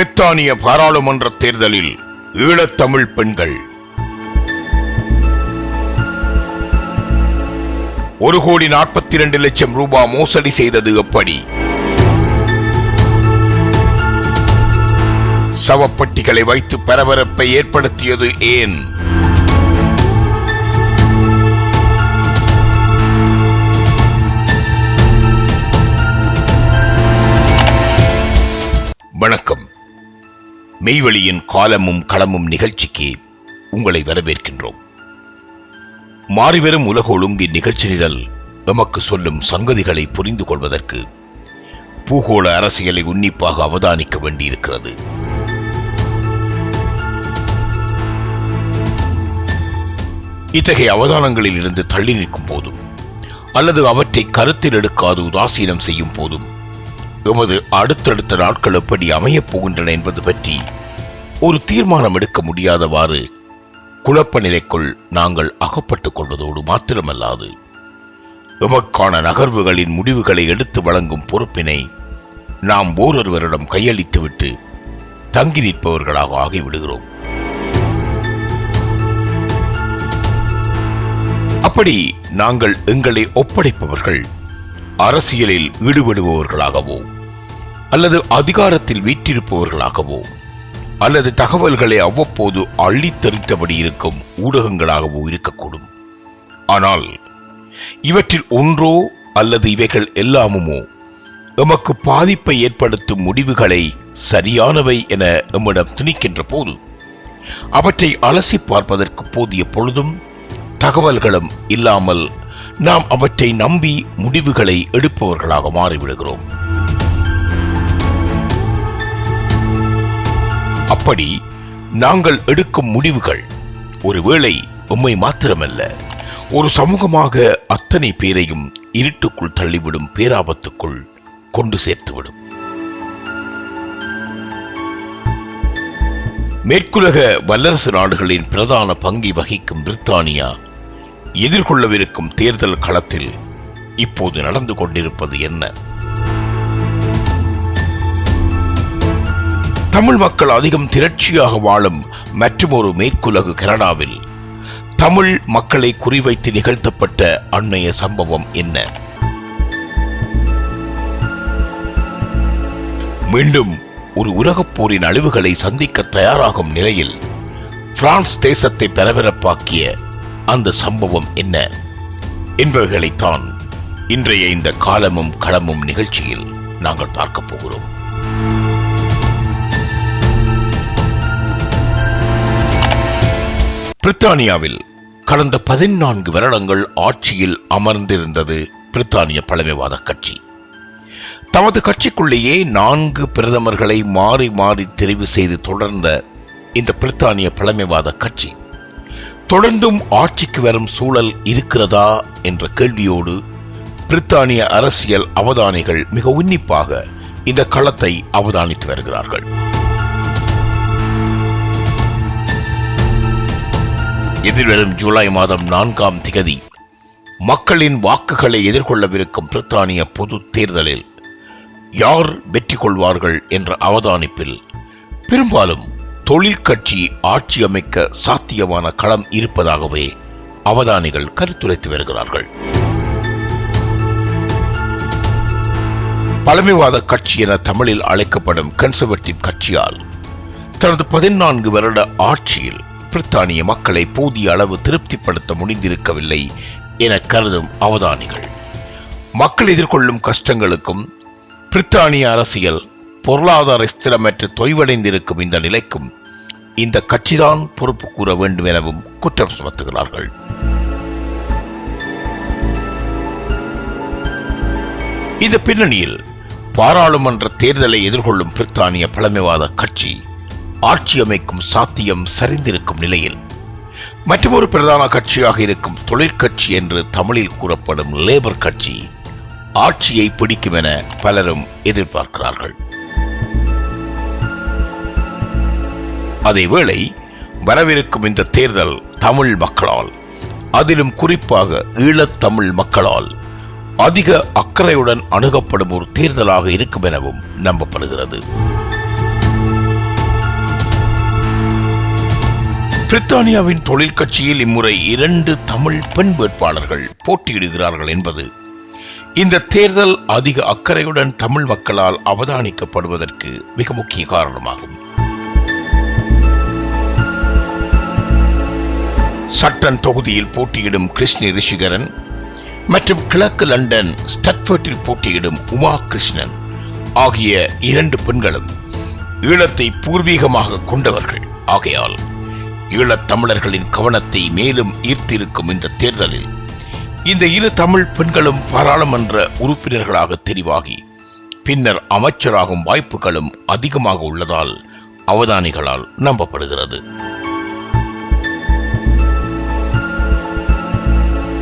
பிரித்தானிய பாராளுமன்ற தேர்தலில் ஈழத்தமிழ் பெண்கள். ஒரு கோடி நாற்பத்தி இரண்டு லட்சம் ரூபாய் மோசடி செய்தது எப்படி? சவப்பட்டிகளை வைத்து பரபரப்பை ஏற்படுத்தியது ஏன்? வணக்கம். மெய்வெளியின் காலமும் களமும் நிகழ்ச்சிக்கு உங்களை வரவேற்கின்றோம். மாறிவரும் உலக ஒழுங்கி நிகழ்ச்சி நிரல் எமக்கு சொல்லும் சங்கதிகளை புரிந்து கொள்வதற்கு பூகோள அரசியலை உன்னிப்பாக அவதானிக்க வேண்டியிருக்கிறது. இத்தகைய அவதானங்களில் இருந்து தள்ளி நிற்கும் போதும் அல்லது அவற்றை கருத்தில் எடுக்காது உதாசீனம் செய்யும் போதும் எமது அடுத்தடுத்த நாட்கள் எப்படி அமையப் போகின்றன என்பது பற்றி ஒரு தீர்மானம் எடுக்க முடியாதவாறு குழப்ப நிலைக்குள் நாங்கள் அகப்பட்டுக் கொள்வதோடு மாத்திரமல்லாது எமக்கான நகர்வுகளின் முடிவுகளை எடுத்து வழங்கும் பொறுப்பினை நாம் ஓரொருவரிடம் கையளித்துவிட்டு தங்கி நிற்பவர்களாக ஆகிவிடுகிறோம். அப்படி நாங்கள் எங்களை ஒப்படைப்பவர்கள் அரசியலில் ஈடுபடுபவர்களாகவோ அல்லது அதிகாரத்தில் வீற்றிருப்பவர்களாகவோ அல்லது தகவல்களை அவ்வப்போது அள்ளித்தறித்தபடி இருக்கும் ஊடகங்களாகவோ இருக்கக்கூடும். ஆனால் இவற்றில் ஒன்றோ அல்லது இவைகள் எல்லாமுமோ எமக்கு பாதிப்பை ஏற்படுத்தும் முடிவுகளை சரியானவை என எம்மிடம் திணிக்கின்ற போது அவற்றை அலசி பார்ப்பதற்கு போதிய பொழுதும் தகவல்களும் இல்லாமல் நாம் அவற்றை நம்பி முடிவுகளை எடுப்பவர்களாக மாறிவிடுகிறோம். அப்படி நாங்கள் எடுக்கும் முடிவுகள் ஒருவேளை உண்மை மாத்திரமல்ல ஒரு சமூகமாக அத்தனை பேரையும் இருட்டுக்குள் தள்ளிவிடும் பேராபத்துக்குள் கொண்டு சேர்த்துவிடும். மேற்குலக வல்லரசு நாடுகளின் பிரதான பங்கை வகிக்கும் பிரித்தானியா எதிர்கொள்ளவிருக்கும் தேர்தல் களத்தில் இப்போது நடந்து கொண்டிருப்பது என்ன? தமிழ் மக்கள் அதிகம் திரட்சியாக வாழும் மற்றுமொரு மேற்குலகு கனடாவில் தமிழ் மக்களை குறிவைத்து நிகழ்த்தப்பட்ட அண்மைய சம்பவம் என்ன? மீண்டும் ஒரு உலகப் போரின் அழிவுகளை சந்திக்க தயாராகும் நிலையில் பிரான்ஸ் தேசத்தை பரபரப்பாக்கிய அந்த சம்பவம் என்ன? என்பவைகளைத்தான் இன்றைய இந்த காலமும் களமும் நிகழ்ச்சியில் நாங்கள் பார்க்க போகிறோம். பிரித்தானியாவில் கடந்த பதினான்கு வருடங்கள் ஆட்சியில் அமர்ந்திருந்தது பிரித்தானிய பழமைவாத கட்சி. தமது கட்சிக்குள்ளேயே நான்கு பிரதமர்களை மாறி மாறி தெரிவு செய்து தொடர்ந்த இந்த பிரித்தானிய பழமைவாத கட்சி தொடர்ந்தும் ஆட்சிக்கு வரும் சூழல் இருக்கிறதா என்ற கேள்வியோடு பிரித்தானிய அரசியல் அவதானிகள் மிக உன்னிப்பாக இந்த களத்தை அவதானித்து வருகிறார்கள். எதிர்வரும் ஜூலை மாதம் நான்காம் திகதி மக்களின் வாக்குகளை எதிர்கொள்ளவிருக்கும் பிரித்தானிய பொது தேர்தலில் யார் வெற்றி கொள்வார்கள் என்ற அவதானிப்பில் பெரும்பாலும் தொழிற்கட்சி ஆட்சி அமைக்க சாத்தியமான களம் இருப்பதாகவே அவதானிகள் கருத்துரைத்து வருகிறார்கள். பழமைவாத கட்சி என தமிழில் அழைக்கப்படும் கன்சர்வேட்டிவ் கட்சியால் தனது பதினான்கு வருட ஆட்சியில் பிரித்தானிய மக்களை போதிய அளவு திருப்திப்படுத்த முடிந்திருக்கவில்லை என கருதும் அவதானிகள். மக்கள் எதிர்கொள்ளும் கஷ்டங்களுக்கும் பிரித்தானிய அரசியல் பொருளாதார ஸ்திரமற்று தொய்வடைந்திருக்கும் இந்த நிலைக்கும் இந்த கட்சிதான் பொறுப்பு கூற வேண்டும் எனவும் குற்றம் சுமத்துகிறார்கள். இந்த பின்னணியில் பாராளுமன்ற தேர்தலை எதிர்கொள்ளும் பிரித்தானிய பழமைவாத கட்சி ஆட்சி அமைக்கும் சாத்தியம் சரிந்திருக்கும் நிலையில் மற்றொரு பிரதான கட்சியாக இருக்கும் தொழிற்கட்சி என்று தமிழில் கூறப்படும் லேபர் கட்சி ஆட்சியை பிடிக்கும் என பலரும் எதிர்பார்க்கிறார்கள். அதேவேளை வரவிருக்கும் இந்த தேர்தல் தமிழ் மக்களால் அதிலும் குறிப்பாக ஈழத்தமிழ் மக்களால் அதிக அக்கறையுடன் அணுகப்படும் ஒரு தேர்தலாக இருக்கும் எனவும் நம்பப்படுகிறது. பிரித்தானியாவின் தொழிற்கட்சியில் இம்முறை இரண்டு தமிழ் பெண் வேட்பாளர்கள் போட்டியிடுகிறார்கள் என்பது இந்த தேர்தல் அதிக அக்கறையுடன் தமிழ் மக்களால் அவதானிக்கப்படுவதற்கு மிக முக்கிய காரணமாகும். சட்டன் தொகுதியில் போட்டியிடும் கிருஷ்ணி ரிஷிகரன் மற்றும் கிழக்கு லண்டன் ஸ்டட்ஃபர்டில் போட்டியிடும் உமா கிருஷ்ணன் ஆகிய இரண்டு பெண்களும் ஈழத்தை பூர்வீகமாக கொண்டவர்கள். ஆகையால் ஈழத் தமிழர்களின் கவனத்தை மேலும் ஈர்த்திருக்கும் இந்த தேர்தலில் இந்த இரு தமிழ் பெண்களும் பாராளுமன்ற உறுப்பினர்களாக தெரிவாகி பின்னர் அமைச்சராகும் வாய்ப்புகளும் அதிகமாக உள்ளதால் அவதானிகளால் நம்பப்படுகிறது.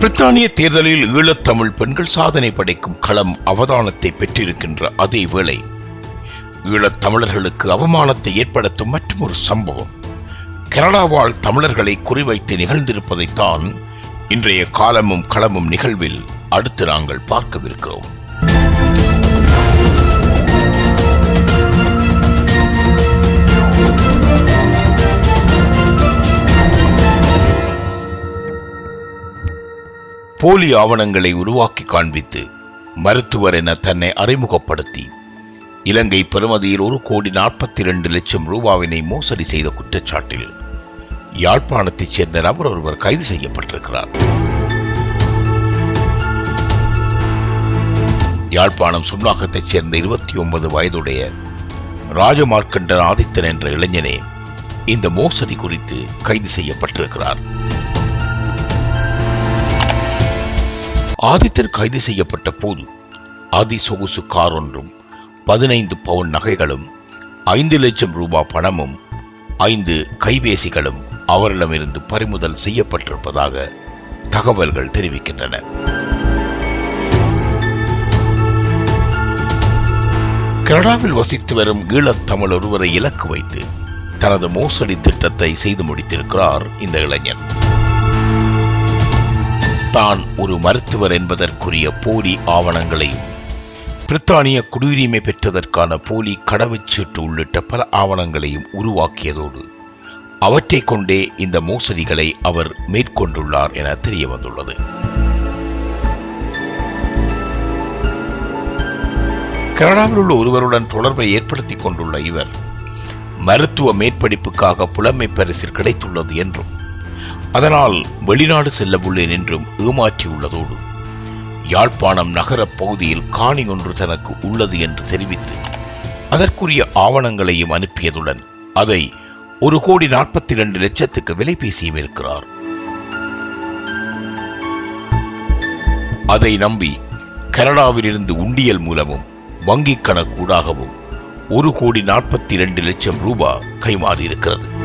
பிரித்தானிய தேர்தலில் ஈழத்தமிழ் பெண்கள் சாதனை படைக்கும் களம் அவதானத்தை பெற்றிருக்கின்ற அதே வேளை ஈழத் தமிழர்களுக்கு அவமானத்தை ஏற்படுத்தும் மற்றொரு சம்பவம். கனடா வாழ் தமிழர்களை குறிவைத்து நிகழ்ந்திருப்பதைத்தான் இன்றைய காலமும் களமும் நிகழ்வில் அடுத்து நாங்கள் பார்க்கவிருக்கிறோம். போலி ஆவணங்களை உருவாக்கி காண்பித்து மருத்துவர் என தன்னை அறிமுகப்படுத்தி இலங்கை பெறுமதியில் ஒரு கோடி நாற்பத்தி இரண்டு லட்சம் ரூபாவினை மோசடி செய்த குற்றச்சாட்டில் யாழ்ப்பாணத்தைச் சேர்ந்த நபர் ஒருவர் கைது செய்யப்பட்டிருக்கிறார். யாழ்ப்பாணம் சுன்னாகத்தைச் சேர்ந்த இருபத்தி ஒன்பது வயதுடைய ராஜமார்க்கண்டன் ஆதித்தன் என்ற இளைஞனே இந்த மோசடி குறித்து கைது செய்யப்பட்டிருக்கிறார். ஆதித்தன் கைது செய்யப்பட்ட போது அதி சொகுசு கார் ஒன்றும் பதினைந்து பவுன் நகைகளும் ஐந்து லட்சம் ரூபாய் பணமும் ஐந்து கைபேசிகளும் அவரிடமிருந்து பறிமுதல் செய்யப்பட்டிருப்பதாக தகவல்கள் தெரிவிக்கின்றன. கனடாவில் வசித்து வரும் ஈழத்தமிழ் ஒருவரை இலக்கு வைத்து தனது மோசடி திட்டத்தை செய்து முடித்திருக்கிறார் இந்த இளைஞன். தான் ஒரு மருத்துவர் என்பதற்குரிய போலி ஆவணங்களையும் பிரித்தானிய குடியுரிமை பெற்றதற்கான போலி கடவுச்சீட்டு உள்ளிட்ட பல ஆவணங்களையும் உருவாக்கியதோடு அவற்றை கொண்டே இந்த மோசடிகளை அவர் மேற்கொண்டுள்ளார் என தெரிய வந்துள்ளது கனடாவில் உள்ள ஒருவருடன் தொடர்பை ஏற்படுத்திக் கொண்டுள்ள இவர் மருத்துவ மேற்படிப்புக்காக புலமை பரிசில் கிடைத்துள்ளது என்றும் அதனால் வெளிநாடு செல்ல உள்ளேன் என்றும் ஏமாற்றியுள்ளதோடு யாழ்ப்பாணம் நகரப் பகுதியில் காணி ஒன்று தனக்கு உள்ளது என்று தெரிவித்து அதற்குரிய ஆவணங்களையும் அனுப்பியதுடன் அதை ஒரு கோடி நாற்பத்தி இரண்டு லட்சத்துக்கு விலை பேசியும் இருக்கிறார் அதை நம்பி கனடாவிலிருந்து உண்டியல் மூலமும் வங்கிக் கணக்கூடாகவும் ஒரு கோடி நாற்பத்தி இரண்டு லட்சம் ரூபாய் கைமாறியிருக்கிறது.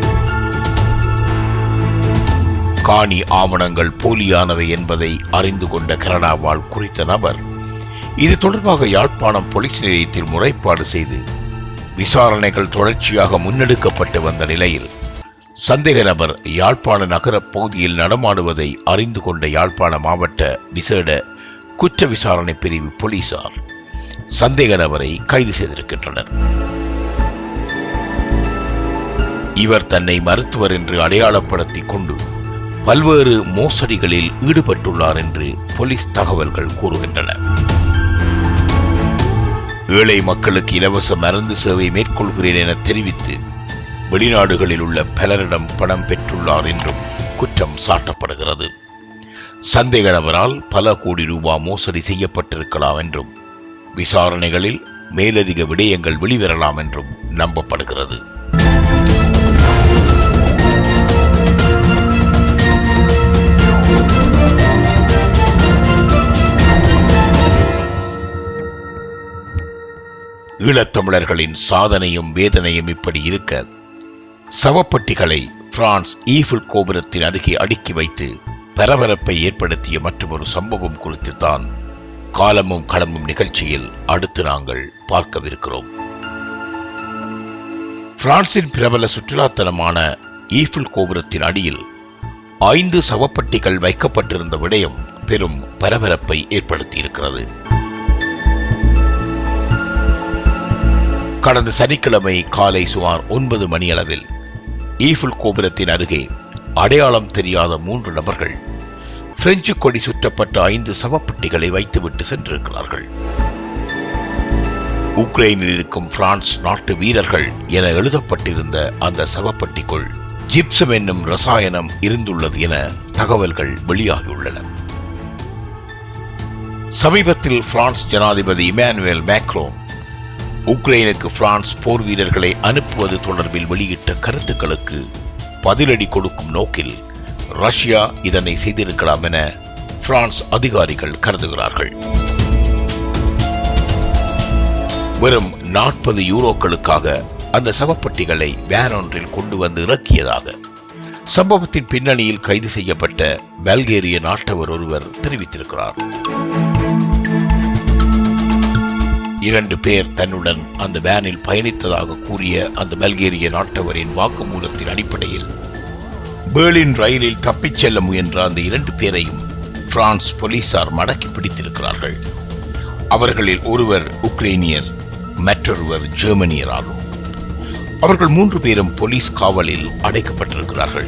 காணி ஆவணங்கள் போலியானவை என்பதை அறிந்து கொண்ட கனடா குறித்த நபர் இது தொடர்பாக யாழ்ப்பாணம் போலீஸ் நிலையத்தில் முறைப்பாடு செய்து விசாரணைகள் தொடர்ச்சியாக முன்னெடுக்கப்பட்டு வந்த நிலையில் சந்தேக நபர் யாழ்ப்பாண நகர பகுதியில் நடமாடுவதை அறிந்து கொண்ட யாழ்ப்பாண மாவட்ட விசேட குற்ற விசாரணை பிரிவு போலீசார் சந்தேக நபரை கைது செய்திருக்கின்றனர். இவர் தன்னை மருத்துவர் என்று அடையாளப்படுத்திக் கொண்டு பல்வேறு மோசடிகளில் ஈடுபட்டுள்ளார் என்று போலீஸ் தகவல்கள் கூறுகின்றன. ஏழை மக்களுக்கு இலவச மருந்து சேவை மேற்கொள்கிறேன் என தெரிவித்து வெளிநாடுகளில் உள்ள பலரிடம் பணம் பெற்றுள்ளார் என்றும் குற்றம் சாட்டப்படுகிறது. சந்தேக நபரால் பல கோடி ரூபாய் மோசடி செய்யப்பட்டிருக்கலாம் என்றும் விசாரணைகளில் மேலதிக விடயங்கள் வெளிவரலாம் என்றும் நம்பப்படுகிறது. ஈழத்தமிழர்களின் சாதனையும் வேதனையும் இப்படி இருக்க சவப்பட்டிகளை பிரான்ஸ் ஈஃபில் கோபுரத்தின் அருகே அடுக்கி வைத்து பரபரப்பை ஏற்படுத்திய மற்றொரு சம்பவம் குறித்து தான் காலமும் களமும் நிகழ்ச்சியில் அடுத்து நாங்கள் பார்க்கவிருக்கிறோம். பிரான்சின் பிரபல சுற்றுலாத்தலமான ஈஃபில் கோபுரத்தின் அடியில் ஐந்து சவப்பட்டிகள் வைக்கப்பட்டிருந்த விடயம் பெரும் பரபரப்பை ஏற்படுத்தியிருக்கிறது. கடந்த சனிக்கிழமை காலை சுமார் ஒன்பது மணியளவில் ஈஃபில் கோபுரத்தின் அருகே அடையாளம் தெரியாத மூன்று நபர்கள் பிரெஞ்சு கொடி சுற்றப்பட்ட ஐந்து சவப்பெட்டிகளை வைத்துவிட்டு சென்றிருக்கிறார்கள். உக்ரைனில் இருக்கும் பிரான்ஸ் நாட்டு வீரர்கள் என எழுதப்பட்டிருந்த அந்த சவப்பெட்டிக்குள் ஜிப்சம் என்னும் ரசாயனம் இருந்துள்ளது என தகவல்கள் வெளியாகியுள்ளன. சமீபத்தில் பிரான்ஸ் ஜனாதிபதி இமானுவேல் மேக்ரோன் உக்ரைனுக்கு பிரான்ஸ் போர் வீரர்களை அனுப்புவது தொடர்பில் வெளியிட்ட கருத்துக்களுக்கு பதிலடி கொடுக்கும் நோக்கில் ரஷ்யா இதனை செய்திருக்கலாம் என பிரான்ஸ் அதிகாரிகள் கருதுகிறார்கள். வெறும் நாற்பது யூரோக்களுக்காக அந்த சவப்பட்டிகளை வேன் ஒன்றில் கொண்டு வந்து இறக்கியதாக. சம்பவத்தின் பின்னணியில் கைது செய்யப்பட்ட பல்கேரிய நாட்டவர் ஒருவர் தெரிவித்திருக்கிறார். இரண்டு பேர் தன்னுடன் அந்த வேனில் பயணித்ததாக கூறிய அந்த பல்கேரிய நாட்டவரின் வாக்குமூலத்தின் அடிப்படையில் பேர்லின் ரயிலில் தப்பிச் செல்ல முயன்ற அந்த இரண்டு பேரையும் பிரான்ஸ் போலீசார் மடக்கி பிடித்திருக்கிறார்கள். அவர்களில் ஒருவர் உக்ரைனியர் மற்றொருவர் ஜெர்மனியர் ஆகும் அவர்கள் மூன்று பேரும் போலீஸ் காவலில் அடைக்கப்பட்டிருக்கிறார்கள்.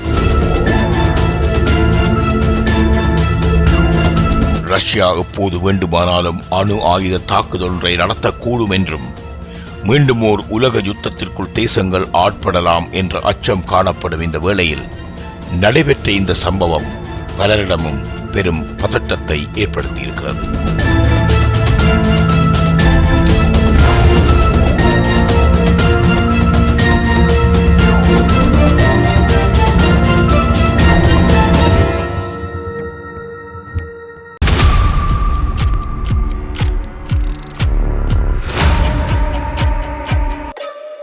ரஷ்யா எப்போது வேண்டுமானாலும் அணு ஆயுத தாக்குதலொன்றை நடத்தக்கூடும் என்றும் மீண்டும் ஓர் உலக யுத்தத்திற்குள் தேசங்கள் ஆட்படலாம் என்ற அச்சம் காணப்படும் இந்த வேளையில் நடைபெற்ற இந்த சம்பவம் பலரிடமும் பெரும் பதட்டத்தை ஏற்படுத்தியிருக்கிறது.